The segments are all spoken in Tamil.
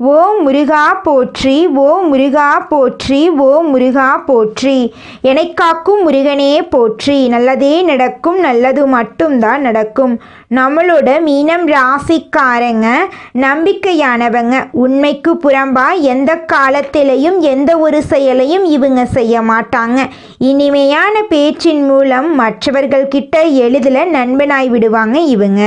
ஓ முருகா போற்றி ஓ முருகா போற்றி ஓ முருகா போற்றி. என்னை காக்கும் முருகனே போற்றி. நல்லதே நடக்கும் நல்லது மட்டும்தான் நடக்கும். நம்மளோட மீனம் ராசிக்காரங்க நம்பிக்கையானவங்க. உண்மைக்கு புறம்பா எந்த காலத்திலையும் எந்த ஒரு செயலையும் இவங்க செய்ய மாட்டாங்க. இனிமையான பேச்சின் மூலம் மற்றவர்கள் கிட்ட எளிதில் நண்பனாய் விடுவாங்க இவங்க.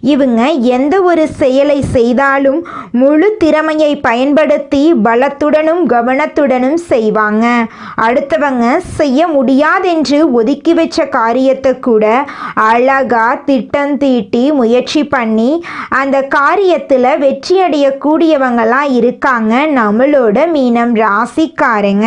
இவங்க எந்த ஒரு செயலை செய்தாலும் முழு திறமையை பயன்படுத்தி பலத்துடனும் கவனத்துடனும் செய்வாங்க. அடுத்தவங்க செய்ய முடியாதென்று ஒதுக்கி வச்ச காரியத்தை கூட அழகா திட்டம் தீட்டி முயற்சி பண்ணி அந்த காரியத்தில் வெற்றி அடையக்கூடியவங்களாம் இருக்காங்க. நம்மளோட மீனம் ராசிக்காரங்க.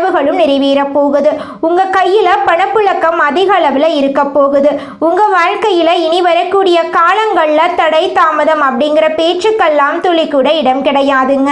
கனவுகளும் நிறைவேற போகுது உங்க கையில பணப்புழக்கம் அதிக அளவுல இருக்க போகுது உங்க வாழ்க்கையில இனி வரக்கூடிய காலங்கள்ல தடை தாமதம் அப்படிங்கிற பேச்சுக்கெல்லாம் துளி கூட இடம் கிடையாதுங்க.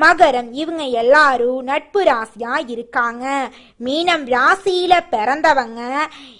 மகரம் இவங்க எல்லாரும் நட்பு ராசியா இருக்காங்க. மீனம் ராசியில பிறந்தவங்க.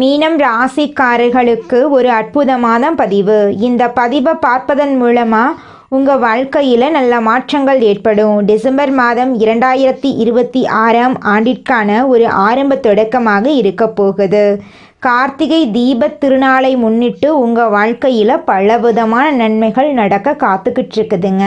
மீனம் ராசிக்காரர்களுக்கு ஒரு அற்புதமான பதிவு. இந்த பதிவை பார்ப்பதன் மூலமாக உங்கள் வாழ்க்கையில் நல்ல மாற்றங்கள் ஏற்படும். டிசம்பர் மாதம் இரண்டாயிரத்தி இருபத்தி ஆறாம் ஆண்டிற்கான ஒரு ஆரம்ப தொடக்கமாக இருக்க போகுது. கார்த்திகை தீபத் திருநாளை முன்னிட்டு உங்கள் வாழ்க்கையில் பலவிதமான நன்மைகள் நடக்க காத்துக்கிட்டு இருக்குதுங்க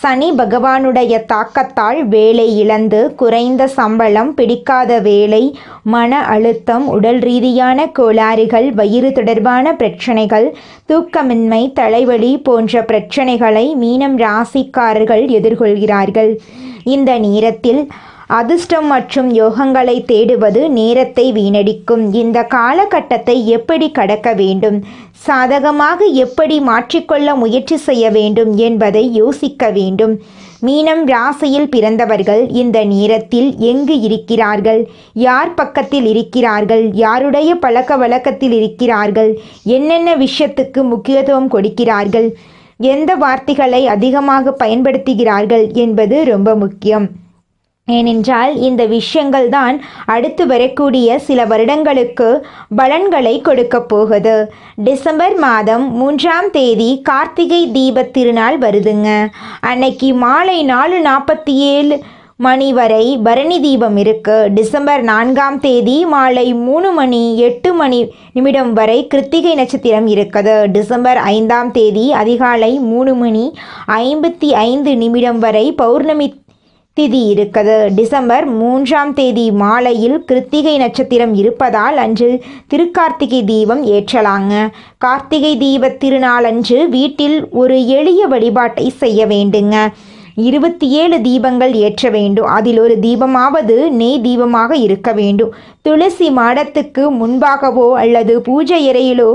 சனி பகவானுடைய தாக்கத்தால் வேலை இழந்து குறைந்த சம்பளம் பிடிக்காத வேலை மன அழுத்தம் உடல் ரீதியான கோளாறுகள் வயிறு தொடர்பான பிரச்சனைகள் தூக்கமின்மை தலைவலி போன்ற பிரச்சனைகளை மீனம் ராசிக்காரர்கள் எதிர்கொள்கிறார்கள். இந்த நேரத்தில் அதிர்ஷ்டம் மற்றும் யோகங்களை தேடுவது நேரத்தை வீணடிக்கும். இந்த காலகட்டத்தை எப்படி கடக்க வேண்டும்? சாதகமாக எப்படி மாற்றிக்கொள்ள முயற்சி செய்ய வேண்டும் என்பதை யோசிக்க வேண்டும். மீனம் ராசியில் பிறந்தவர்கள் இந்த நேரத்தில் எங்கு இருக்கிறார்கள்? யார் பக்கத்தில் இருக்கிறார்கள்? யாருடைய பழக்க வழக்கத்தில் இருக்கிறார்கள்? என்னென்ன விஷயத்துக்கு முக்கியத்துவம் கொடுக்கிறார்கள்? எந்த வார்த்தைகளை அதிகமாக பயன்படுத்துகிறார்கள் என்பது ரொம்ப முக்கியம். ஏனென்றால் இந்த விஷயங்கள் தான் அடுத்து வரக்கூடிய சில வருடங்களுக்கு பலன்களை கொடுக்க போகுது. டிசம்பர் மாதம் மூன்றாம் தேதி கார்த்திகை தீபத் திருநாள் வருதுங்க. அன்னைக்கு மாலை நாலு நாற்பத்தி ஏழு மணி வரை பரணி தீபம் இருக்கு. டிசம்பர் நான்காம் தேதி மாலை மூணு மணி எட்டு மணி நிமிடம் வரை கிருத்திகை நட்சத்திரம் இருக்குது. டிசம்பர் ஐந்தாம் தேதி அதிகாலை மூணு மணி ஐம்பத்தி ஐந்து நிமிடம் வரை பௌர்ணமி திதி இருக்குது டிசம்பர் மூன்றாம் தேதி மாலையில் கிருத்திகை நட்சத்திரம் இருப்பதால் அன்று திருக்கார்த்திகை தீபம் ஏற்றலாங்க. கார்த்திகை தீப திருநாளன்று வீட்டில் ஒரு எளிய வழிபாட்டை செய்ய வேண்டுங்க. இருபத்தி ஏழு தீபங்கள் ஏற்ற வேண்டும். அதில் ஒரு தீபமாவது நெய் தீபமாக இருக்க வேண்டும். துளசி மாடத்துக்கு முன்பாகவோ அல்லது பூஜை இறையிலோ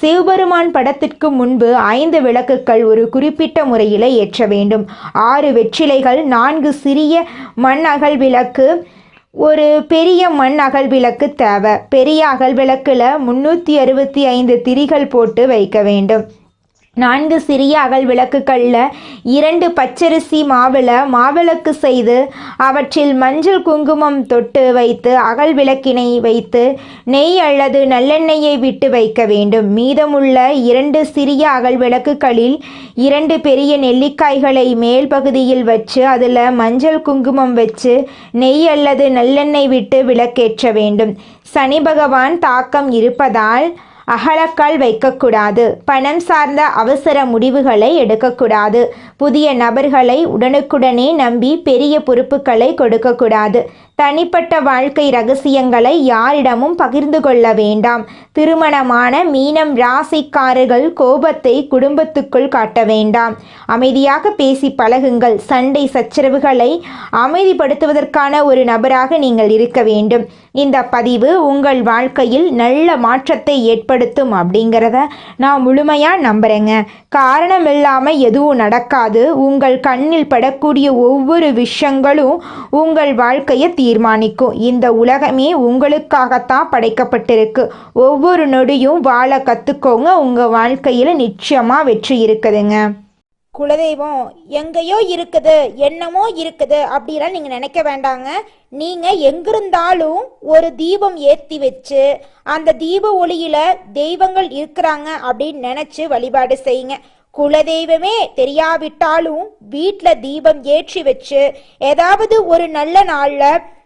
சிவபெருமான் படத்திற்கு முன்பு ஐந்து விளக்குகள் ஒரு குறிப்பிட்ட முறையில் ஏற்ற வேண்டும். ஆறு வெற்றிலைகள் நான்கு சிறிய மண் அகல் விளக்கு ஒரு பெரிய மண் அகல் விளக்கு தேவை. பெரிய அகல் விளக்கில் முந்நூற்றி அறுபத்தி ஐந்து திரிகள் போட்டு வைக்க வேண்டும். நான்கு சிறிய அகல் விளக்குகளில் இரண்டு பச்சரிசி மாவிள மாவிளக்கு செய்து அவற்றில் மஞ்சள் குங்குமம் தொட்டு வைத்து அகல் விளக்கினை வைத்து நெய் அல்லது நல்லெண்ணெயை விட்டு வைக்க வேண்டும். மீதமுள்ள இரண்டு சிறிய அகல் விளக்குகளில் இரண்டு பெரிய நெல்லிக்காய்களை மேல் பகுதியில் வச்சு அதில் மஞ்சள் குங்குமம் வச்சு நெய் அல்லது நல்லெண்ணெய் விட்டு விளக்கேற்ற வேண்டும். சனி பகவான் தாக்கம் இருப்பதால் அகலக்கால் வைக்கக்கூடாது. பணம் சார்ந்த அவசர முடிவுகளை எடுக்கக்கூடாது. புதிய நபர்களை உடனுக்குடனே நம்பி பெரிய பொறுப்புகளை கொடுக்கக்கூடாது. தனிப்பட்ட வாழ்க்கை ரகசியங்களை யாரிடமும் பகிர்ந்து கொள்ள வேண்டாம். திருமணமான மீனம் ராசிக்காரர்கள் கோபத்தை குடும்பத்துக்குள் காட்ட வேண்டாம். அமைதியாக பேசி பழகுங்கள். சண்டை சச்சரவுகளை அமைதிப்படுத்துவதற்கான ஒரு நபராக நீங்கள் இருக்க வேண்டும். இந்த பதிவு உங்கள் வாழ்க்கையில் நல்ல மாற்றத்தை ஏற்படுத்தும் அப்படிங்கிறத நான் முழுமையாக நம்புகிறேங்க காரணம் இல்லாமல் எதுவும் நடக்காது. உங்கள் கண்ணில் படக்கூடிய ஒவ்வொரு விஷயங்களும் உங்கள் வாழ்க்கையை தீர் தீர்மானிக்கும். இந்த உலகமே உங்களுக்காகத்தான் படைக்கப்பட்டிருக்கு. ஒவ்வொரு நொடியும் வாழ கற்றுக்கோங்க உங்கள் வாழ்க்கையில் நிச்சயமாக வெற்றி இருக்குதுங்க. குலதெய்வம் எங்கேயோ இருக்குது என்னமோ இருக்குது அப்படிலாம் நீங்கள் நினைக்க வேண்டாங்க. நீங்கள் எங்கிருந்தாலும் ஒரு தீபம் ஏற்றி வச்சு அந்த தீப ஒளியில் தெய்வங்கள் இருக்கிறாங்க அப்படின்னு நினச்சி வழிபாடு செய்யுங்க. குலதெய்வமே தெரியாவிட்டாலும் வீட்டில் தீபம் ஏற்றி வச்சு ஏதாவது ஒரு நல்ல நாளில்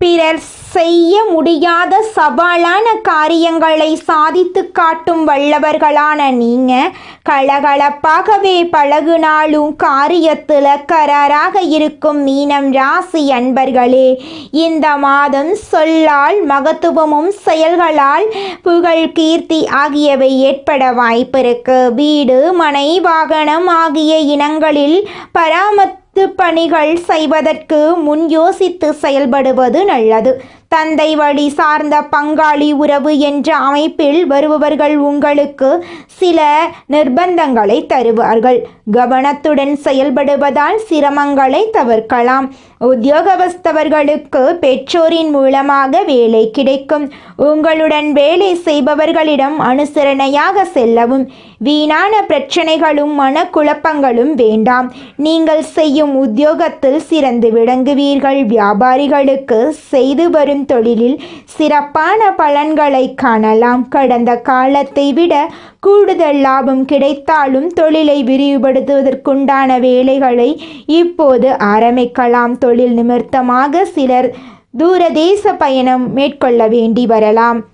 பிறர் செய்ய முடியாத சவாலான காரியங்களை சாதித்து காட்டும் வல்லவர்களான நீங்க கலகலப்பாகவே பழகுனாலும் காரியத்தில் கராராக இருக்கும் மீனம் ராசி அன்பர்களே இந்த மாதம் சொல்லால் மகத்துவமும் செயல்களால் புகழ் கீர்த்தி ஆகியவை ஏற்பட வாய்ப்பிருக்கு வீடு மனை வாகனம் ஆகிய இனங்களில் பராமத் பணிகள் செய்வதற்கு முன் யோசித்து செயல்படுவது நல்லது. தந்தை வழி சார்ந்த பங்காளி உறவு என்ற அமைப்பில் வருபவர்கள் உங்களுக்கு சில நிர்பந்தங்களை தருவார்கள். கவனத்துடன் செயல்படுவதால் சிரமங்களை தவிர்க்கலாம். உத்தியோகவஸ்தவர்களுக்கு பெற்றோரின் மூலமாக வேலை கிடைக்கும். உங்களுடன் வேலை செய்பவர்களிடம் அனுசரணையாக செல்லவும். வீணான பிரச்சனைகளும் மனக்குழப்பங்களும் வேண்டாம். நீங்கள் செய்யும் உத்தியோகத்தில் சிறந்து விளங்குவீர்கள். வியாபாரிகளுக்கு செய்து வரும் தொழிலில் சிறப்பான பலன்களை காணலாம். கடந்த காலத்தை விட கூடுதல் லாபம் கிடைத்தாலும் தொழிலை விரிவுபடுத்துவதற்குண்டான வேலைகளை இப்போது ஆரம்பிக்கலாம். தொழில் நிமித்தமாக சிலர் தூரதேச பயணம் மேற்கொள்ள வேண்டி வரலாம்.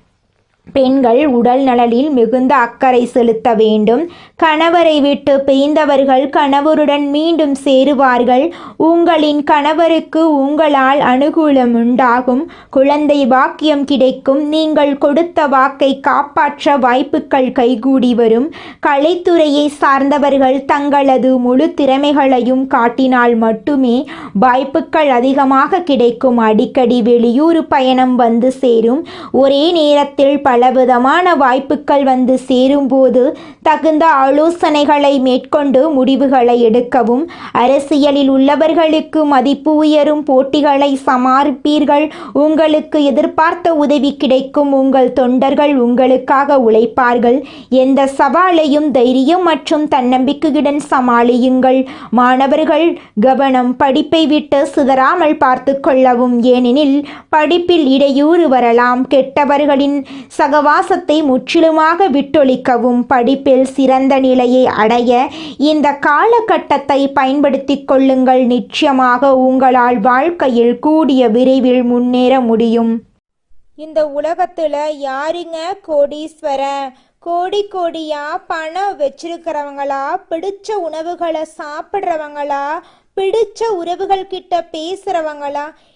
பெண்கள் உடல் நலனில் மிகுந்த அக்கறை செலுத்த வேண்டும். கணவரை விட்டு பிரிந்தவர்கள் கணவருடன் மீண்டும் சேருவார்கள். உங்களின் கணவருக்கு உங்களால் அனுகூலம் உண்டாகும். குழந்தை வாக்கியம் கிடைக்கும். நீங்கள் கொடுத்த வாக்கை காப்பாற்ற வாய்ப்புகள் கைகூடி வரும். கலைத்துறையை சார்ந்தவர்கள் தங்களது முழு திறமைகளையும் காட்டினால் மட்டுமே வாய்ப்புகள் அதிகமாக கிடைக்கும். அடிக்கடி வெளியூர் பயணம் வந்து சேரும். ஒரே நேரத்தில் பலவிதமான வாய்ப்புகள் வந்து சேரும்போது தகுந்த ஆலோசனைகளை மேற்கொண்டு முடிவுகளை எடுக்கவும் அரசியலில் உள்ளவர்களுக்கு மதிப்பு உயரும் போட்டிகளை சமாளிப்பீர்கள் உங்களுக்கு எதிர்பார்த்த உதவி கிடைக்கும். உங்கள் தொண்டர்கள் உங்களுக்காக உழைப்பார்கள். எந்த சவாலையும் தைரியம் மற்றும் தன்னம்பிக்கையுடன் சமாளியுங்கள். மாணவர்கள் கவனம் படிப்பை விட்டு சிதறாமல் பார்த்து கொள்ளவும். ஏனெனில் படிப்பில் இடையூறு வரலாம். கெட்டவர்களின் சகவாசத்தை முற்றிலுமாக விட்டொழிக்கவும். படிப்பில் சிறந்த நிலையை அடைய இந்த காலகட்டத்தை பயன்படுத்திக் கொள்ளுங்கள். நிச்சயமாக உங்களால் வாழ்க்கையில் கூடிய விரைவில் முன்னேற முடியும். இந்த உலகத்துல யாருங்க கோடீஸ்வரன் கோடி கோடியா பணம் வச்சிருக்கிறவங்களா? பிடிச்ச உணவுகளை சாப்பிட்றவங்களா? பிடிச்ச உறவுகள் கிட்ட பேசுறவங்களா?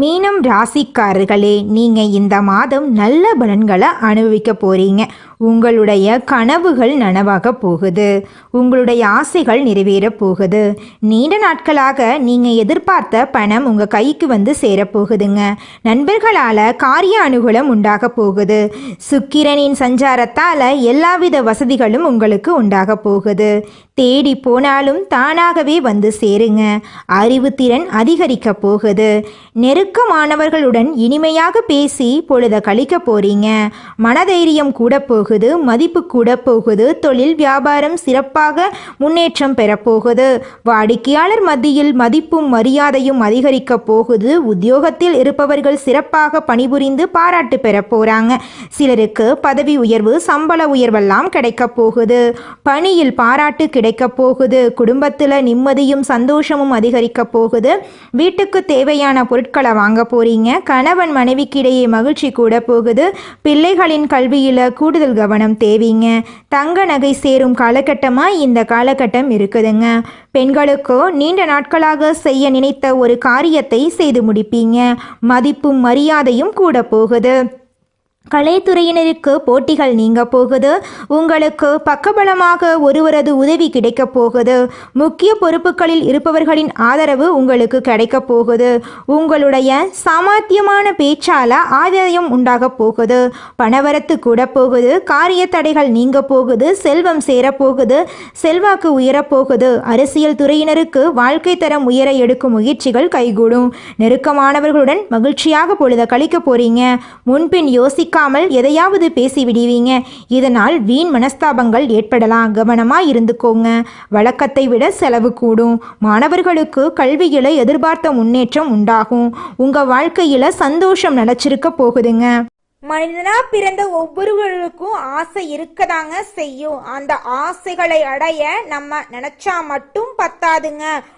மீனம் ராசிக்காரர்களே நீங்கள் இந்த மாதம் நல்ல பலன்களை அனுபவிக்க போறீங்க. உங்களுடைய கனவுகள் நனவாக போகுது. உங்களுடைய ஆசைகள் நிறைவேறப் போகுது. நீண்ட நாட்களாக நீங்கள் எதிர்பார்த்த பணம் உங்கள் கைக்கு வந்து சேரப்போகுதுங்க நண்பர்களால் காரிய அனுகூலம் உண்டாக போகுது. சுக்கிரனின் சஞ்சாரத்தால் எல்லாவித வசதிகளும் உங்களுக்கு உண்டாக போகுது. தேடி போனாலும் தானாகவே வந்து சேருங்க. அறிவுத்திறன் அதிகரிக்க போகுது. நெருக்கமானவர்களுடன் இனிமையாக பேசி பொழுத கழிக்க போறீங்க. மனதைரியம் கூட போகுது. மதிப்பு கூட போகுது தொழில் வியாபாரம் சிறப்பாக முன்னேற்றம் பெறப்போகுது வாடிக்கையாளர் மத்தியில் மதிப்பும் மரியாதையும் அதிகரிக்க போகுது. உத்தியோகத்தில் இருப்பவர்கள் சிறப்பாக பணிபுரிந்து பாராட்டு பெற போகிறாங்க சிலருக்கு பதவி உயர்வு சம்பள உயர்வெல்லாம் கிடைக்க போகுது. பணியில் பாராட்டு கிடைக்க போகுது. குடும்பத்தில் நிம்மதியும் சந்தோஷமும் அதிகரிக்க போகுது. வீட்டுக்கு தேவையான பொருட்களை வாங்க போறீங்க. கணவன் மனைவிக்கு இடையே மகிழ்ச்சி கூட போகுது. பிள்ளைகளின் கல்வியில் கூடுதல் கவனம் தேவைங்க. தங்க நகை சேரும் காலகட்டமாக இந்த காலகட்டம் இருக்குதுங்க. பெண்களுக்கோ நீண்ட நாட்களாக செய்ய நினைத்த ஒரு காரியத்தை செய்து முடிப்பீங்க. மதிப்பும் மரியாதையும் கூட போகுது. கலைத்துறையினருக்கு போட்டிகள் நீங்க போகுது. உங்களுக்கு பக்கபலமாக ஒருவரது உதவி கிடைக்க போகுது. முக்கிய பொறுப்புகளில் இருப்பவர்களின் ஆதரவு உங்களுக்கு கிடைக்க போகுது. உங்களுடைய சாமர்த்தியமான பேச்சால ஆதாயம் உண்டாக போகுது. பணவரத்து கூட போகுது. காரிய தடைகள் நீங்க போகுது. செல்வம் சேரப்போகுது செல்வாக்கு உயரப்போகுது அரசியல் துறையினருக்கு வாழ்க்கை தரம் உயர எடுக்கும் முயற்சிகள் கைகூடும். நெருக்கமானவர்களுடன் மகிழ்ச்சியாக பொழுத கழிக்க போறீங்க. முன்பின் யோசிக்க கேட்காமல் எதையாவது பேசி விடுவீங்க. இதனால் வீண் மனஸ்தாபங்கள் ஏற்படலாம். கவனமாக இருந்துக்கோங்க. வழக்கத்தை விட செலவு கூடும். மாணவர்களுக்கு கல்வியில் எதிர்பார்த்த முன்னேற்றம் உண்டாகும். உங்க வாழ்க்கையில சந்தோஷம் நிலச்சிருக்க போகுதுங்க. மனிதனா பிறந்த ஒவ்வொருவருக்கும் ஆசை இருக்கதாங்க செய்யும். அந்த ஆசைகளை அடைய நம்ம நினைச்சா மட்டும் பத்தாதுங்க.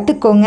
கத்துக்கோங்க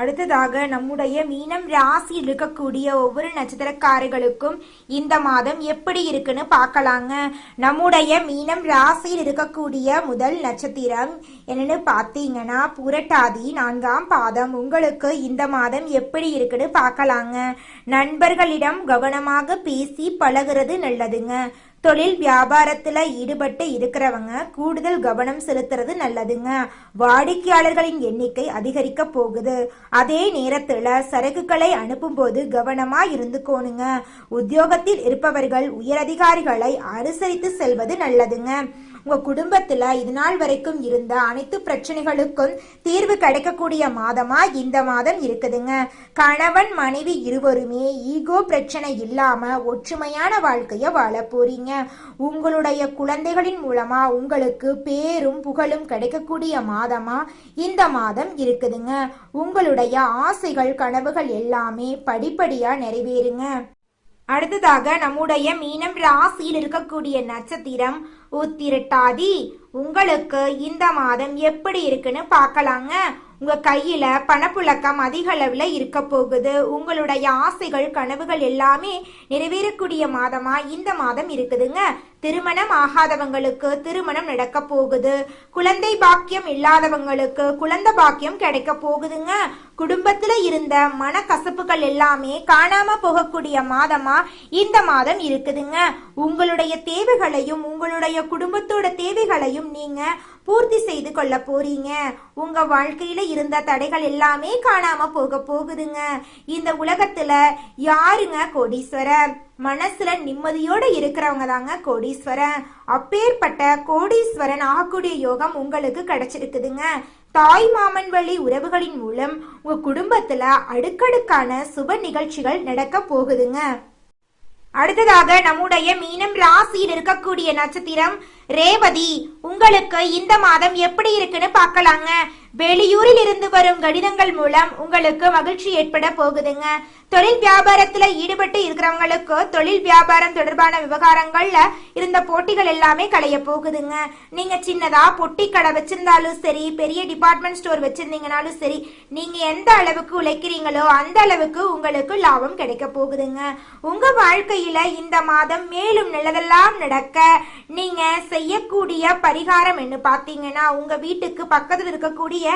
அடுத்ததாக நம்முடைய மீனம் ராசியில் இருக்கக்கூடிய ஒவ்வொரு நட்சத்திரக்காரர்களுக்கும் இந்த மாதம் எப்படி இருக்குன்னு பார்க்கலாங்க. நம்முடைய மீனம் ராசியில் இருக்கக்கூடிய முதல் நட்சத்திரம் என்னன்னு பார்த்தீங்கன்னா புரட்டாதி நான்காம் பாதம். உங்களுக்கு இந்த மாதம் எப்படி இருக்குன்னு பார்க்கலாங்க. நண்பர்களிடம் கவனமாக பேசி பழகுறது நல்லதுங்க. தொழில் வியாபாரத்துல ஈடுபட்டு இருக்கிறவங்க கூடுதல் கவனம் செலுத்துறது நல்லதுங்க. வாடிக்கையாளர்களின் எண்ணிக்கை அதிகரிக்க போகுது. அதே நேரத்துல சரக்குகளை அனுப்பும்போது கவனமா இருந்துக்கோணுங்க. உத்தியோகத்தில் இருப்பவர்கள் உயரதிகாரிகளை அனுசரித்து செல்வது நல்லதுங்க. உங்க குடும்பத்துல இது நாள் வரைக்கும் இருந்த அனைத்து பிரச்சனைகளுக்கும் தீர்வு கிடைக்கக்கூடிய மாதமா இந்த மாதம் இருக்குதுங்க. கணவன் மனைவி இருவருமே ஈகோ பிரச்சனை இல்லாம ஒற்றுமையான வாழ்க்கைய வாழ போறீங்க. உங்களுடைய குழந்தைகளின் மூலமா உங்களுக்கு பேரும் புகழும் கிடைக்கக்கூடிய மாதமா இந்த மாதம் இருக்குதுங்க. உங்களுடைய ஆசைகள் கனவுகள் எல்லாமே படிப்படியா நிறைவேறுங்க. அடுத்ததாக நம்முடைய மீனம் ராசியில் இருக்கக்கூடிய நட்சத்திரம் உத்திரட்டாதி உங்களுக்கு இந்த மாதம் எப்படி இருக்குன்னு பார்க்கலாங்க. உங்க கையில பணப்புழக்கம் அதிக அளவுல இருக்க போகுது. உங்களுடைய ஆசைகள் கனவுகள் எல்லாமே நிறைவேறக்கூடிய மாதமா இந்த மாதம் இருக்குதுங்க. திருமணம் ஆகாதவங்களுக்கு திருமணம் நடக்க போகுது. குழந்தை பாக்கியம் இல்லாதவங்களுக்கு குழந்தை பாக்கியம் கிடைக்க போகுதுங்க. குடும்பத்துல இருந்த மனக்கசப்புகள் எல்லாமே காணாம போகக்கூடிய மாதமா இந்த மாதம் இருக்குதுங்க. உங்களுடைய தேவைகளையும் உங்களுடைய குடும்பத்தோட தேவைகளையும் நீங்க பூர்த்தி செய்து கொள்ள போறீங்க. உங்க வாழ்க்கையில இருந்த தடைகள் எல்லாமே காணாம போக போகுதுங்க. இந்த உலகத்துல யாருங்க கோடீஸ்வரர்? மனசுல நிம்மதியோட இருக்கிறவங்க தாங்க கோடீஸ்வரன் அப்பேற்பட்ட கோடீஸ்வரன் ஆகக்கூடிய யோகம் உங்களுக்கு கிடைச்சிருக்குதுங்க. தாய் மாமன் வழி உறவுகளின் மூலம் உங்க குடும்பத்துல அடுக்கடுக்கான சுப நிகழ்ச்சிகள் நடக்க போகுதுங்க. அடுத்ததாக நம்முடைய மீனம் ராசியில் இருக்கக்கூடிய நட்சத்திரம் ரேவதி உங்களுக்கு இந்த மாதம் எப்படி இருக்குன்னு பார்க்கலாங்க. வெளியூரில் இருந்து வரும் கடிதங்கள் மூலம் உங்களுக்கு மகிழ்ச்சி ஏற்பட போகுதுங்க. தொழில் வியாபாரத்துல ஈடுபட்டு இருக்கிறவங்களுக்கு தொழில் வியாபாரம் தொடர்பான விவகாரங்கள்ல இருந்த போட்டிகள் எல்லாமே களைய போகுதுங்க. நீங்க சின்னதா பொட்டி கடை வச்சிருந்தாலும் சரி பெரிய டிபார்ட்மெண்ட் ஸ்டோர் வச்சிருந்தீங்கனாலும் சரி நீங்க எந்த அளவுக்கு உழைக்கிறீங்களோ அந்த அளவுக்கு உங்களுக்கு லாபம் கிடைக்க போகுதுங்க. உங்க வாழ்க்கையில இந்த மாதம் மேலும் நல்லதெல்லாம் நடக்க நீங்க செய்யக்கூடிய பரிகாரம் என்ன? பார்த்தீங்கன்னா உங்க வீட்டுக்கு பக்கத்தில் இருக்கக்கூடிய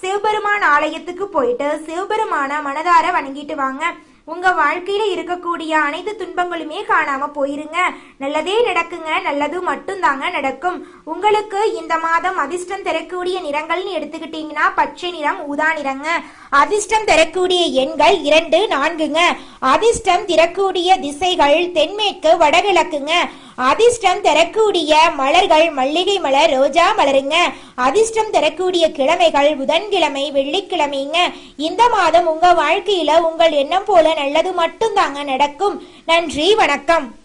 சிவபெருமான் ஆலயத்துக்கு போயிட்டு சிவபெருமான மனதார வணங்கிட்டு வாங்க. உங்க வாழ்க்கையில இருக்கக்கூடிய அனைத்து துன்பங்களுமே காணாம போயிருங்க. நல்லதே நடக்குங்க. நல்லது மட்டும்தாங்க நடக்கும். உங்களுக்கு இந்த மாதம் அதிர்ஷ்டம் தரக்கூடிய நிறங்கள்னு எடுத்துக்கிட்டீங்கன்னா பச்சை நிறம் ஊதா நிறங்க. அதிர்ஷ்டம் தரக்கூடிய எண்கள் இரண்டு நான்குங்க. அதிர்ஷ்டம் திறக்கூடிய திசைகள் தென்மேற்கு வடகிழக்குங்க. அதிர்ஷ்டம் தரக்கூடிய மலர்கள் மல்லிகை மலர் ரோஜா மலருங்க. அதிர்ஷ்டம் தரக்கூடிய கிழமைகள் புதன்கிழமை வெள்ளிக்கிழமைங்க. இந்த மாதம் உங்க வாழ்க்கையில உங்கள் எண்ணம் போல நல்லது மட்டும்தாங்க நடக்கும். நன்றி வணக்கம்.